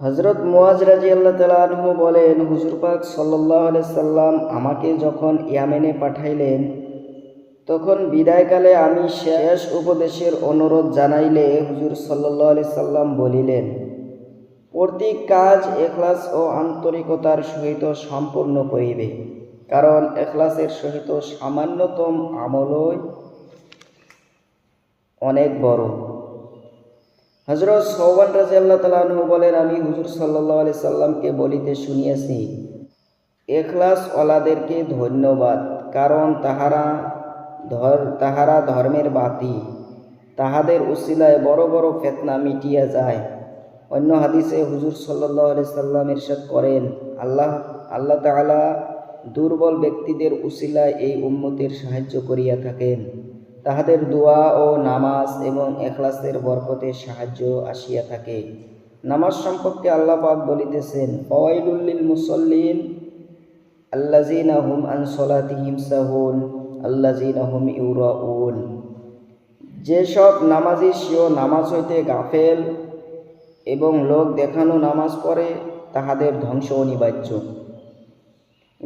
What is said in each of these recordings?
হজরত মুয়াজ রাজি আল্লাহ তালা বলেন, হুজুর পাক সাল্লাহ সাল্লাম আমাকে যখন ইয়ামেনে পাঠাইলেন, তখন বিদায়কালে আমি শেষ উপদেশের অনুরোধ জানাইলে হুজুর সাল্লাহ আলি সাল্লাম বলিলেন, প্রতি কাজ এখলাস ও আন্তরিকতার সহিত সম্পূর্ণ করিবে, কারণ এখলাসের সহিত সামান্যতম আমলই অনেক বড়। হজরত সৌবান রাজি আল্লাহ তালু বলেন, আমি হুজুর সাল্লাহ আলি সাল্লামকে বলিতে শুনিয়াছি এখলাস ওলাদেরকে ধন্যবাদ, কারণ তাহারা ধর, তাহারা ধর্মের বাতি। তাহাদের উসিলায় বড় বড় ফেতনা মিটিয়া যায়। অন্য হাদিসে হুজুর সাল্লাহ আলি সাল্লাম ইরশাদ করেন, আল্লাহ আল্লাহ তাআলা দুর্বল ব্যক্তিদের উসিলায় এই উম্মতের সাহায্য করিয়া থাকেন। তাহাদের দোয়া ও নামাজ এবং এখলাসের বরকতে সাহায্য আসিয়া থাকে। নামাজ সম্পর্কে আল্লাহ পাক বলিতেছেন ফওয়াইলুল্লিল মুসল্লিন আল্লাজিনা হুম আন সলাতিহিম সাহুন আল্লাজিনা হুম ইউরাউন। যেসব নামাজি, সেও নামাজ হইতে গাফেল এবং লোক দেখানো নামাজ পড়ে, তাহাদের ধ্বংস অনিবার্য।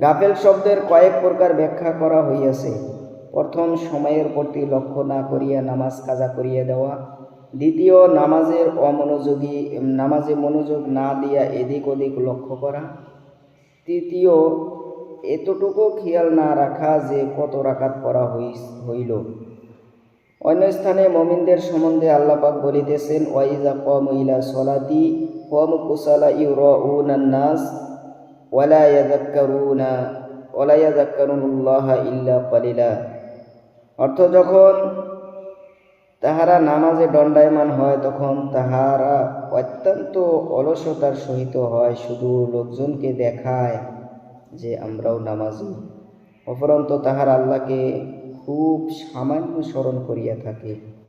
গাফেল শব্দের কয়েক প্রকার ব্যাখ্যা করা হইয়াছে। প্রথম সময়ের প্রতি লক্ষ্য না করিয়া নামাজ কাজা করিয়া দেওয়া। দ্বিতীয়, নামাজের অমনোযোগী, নামাজে মনোযোগ না দিয়া এদিক ওদিক লক্ষ্য করা। তৃতীয়, এতটুকু খেয়াল না রাখা যে কত রাকাত পড়া হইল। অন্য স্থানে মমিনদের সম্বন্ধে আল্লাপাক বলিতেছেন, ওয়াইজা কম ইলা সলাতি, কম কুসালা ইউরাউনান্নাস ওয়ালা ইয়াযাক্কারুনা, ওয়ালা ইল্লা কালিলা অর্থ যখন তাহারা নামাজে দণ্ডায়মান হয়, তখন তাহারা অত্যন্ত অলসতার সহিত হয়। শুধু লোকজনকে দেখায় যে আমরাও নামাজি। অপরন্ত তাহার আল্লাহকে খুব সামান্য স্মরণ করিয়া থাকে।